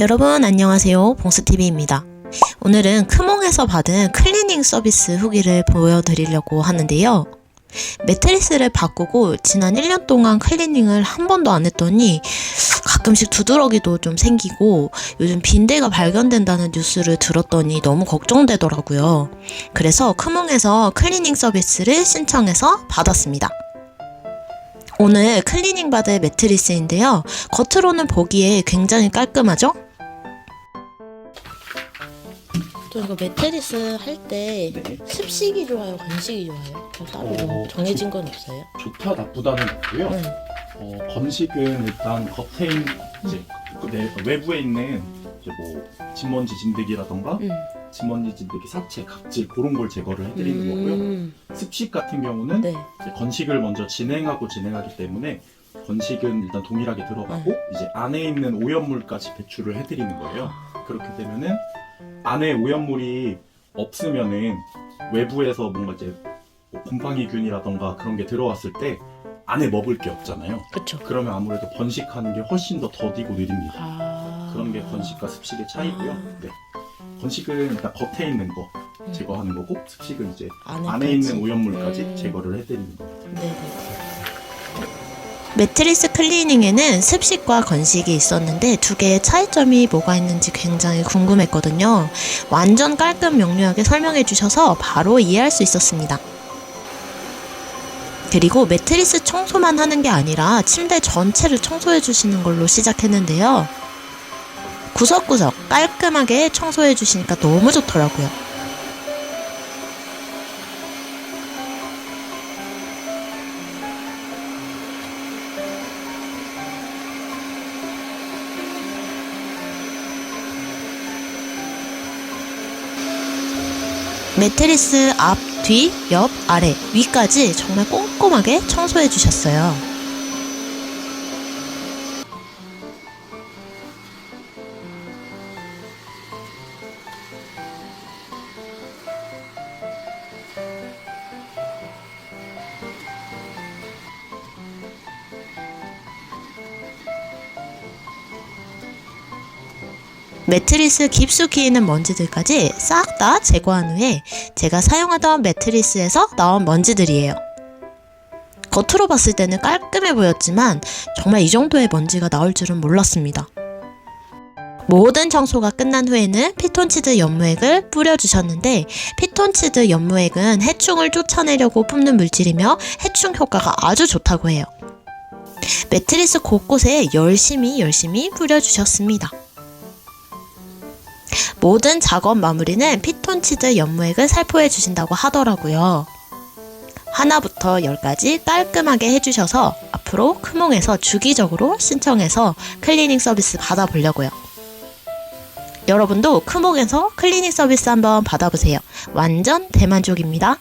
여러분 안녕하세요 봉스TV입니다. 오늘은 크몽에서 받은 클리닝 서비스 후기를 보여드리려고 하는데요. 매트리스를 바꾸고 지난 1년 동안 클리닝을 한 번도 안 했더니 가끔씩 두드러기도 좀 생기고 요즘 빈대가 발견된다는 뉴스를 들었더니 너무 걱정되더라고요. 그래서 크몽에서 클리닝 서비스를 신청해서 받았습니다. 오늘 클리닝 받을 매트리스인데요. 겉으로는 보기에 굉장히 깔끔하죠? 저 이거 매트리스 할 때 네. 습식이 좋아요, 건식이 좋아요? 저 따로 어, 정해진 건 없어요? 좋다 나쁘다는 없고요. 응. 어, 건식은 일단 겉에 있는 이제 그 내- 외부에 있는 이제 뭐 진먼지 진드기라던가 응. 진먼지 진드기 사체 각질 그런 걸 제거를 해드리는 거고요. 음, 습식 같은 경우는 네. 이제 건식을 먼저 진행하고 진행하기 때문에 건식은 일단 동일하게 들어가고 이제 안에 있는 오염물까지 배출을 해드리는 거예요. 그렇기 때문에는 안에 오염물이 없으면은 외부에서 뭔가 이제 뭐 곰팡이균이라던가 그런 게 들어왔을 때 안에 먹을 게 없잖아요. 그쵸. 그러면 아무래도 번식하는 게 훨씬 더 더디고 느립니다. 아. 그런 게 건식과 습식의 차이고요. 아. 네. 건식은 일단 겉에 있는 거 음. 제거하는 거고 습식은 이제. 안에 있는 오염물까지 음. 제거를 해드리는 겁니다. 네네. 매트리스 클리닝에는 습식과 건식이 있었는데 두 개의 차이점이 뭐가 있는지 굉장히 궁금했거든요. 완전 깔끔 명료하게 설명해 주셔서 바로 이해할 수 있었습니다. 그리고 매트리스 청소만 하는 게 아니라 침대 전체를 청소해 주시는 걸로 시작했는데요. 구석구석 깔끔하게 청소해 주시니까 너무 좋더라고요. 매트리스 앞, 뒤, 옆, 아래, 위까지 정말 꼼꼼하게 청소해 주셨어요. 매트리스 깊숙이 있는 먼지들까지 싹 다 제거한 후에 제가 사용하던 매트리스에서 나온 먼지들이에요. 겉으로 봤을 때는 깔끔해 보였지만 정말 이 정도의 먼지가 나올 줄은 몰랐습니다. 모든 청소가 끝난 후에는 피톤치드 연무액을 뿌려주셨는데 피톤치드 연무액은 해충을 쫓아내려고 뿜는 물질이며 해충 효과가 아주 좋다고 해요. 매트리스 곳곳에 열심히 열심히 뿌려주셨습니다. 모든 작업 마무리는 피톤치드 연무액을 살포해 주신다고 하더라고요. 하나부터 열까지 깔끔하게 해주셔서 앞으로 크몽에서 주기적으로 신청해서 클리닝 서비스 받아보려고요. 여러분도 크몽에서 클리닝 서비스 한번 받아보세요. 완전 대만족입니다.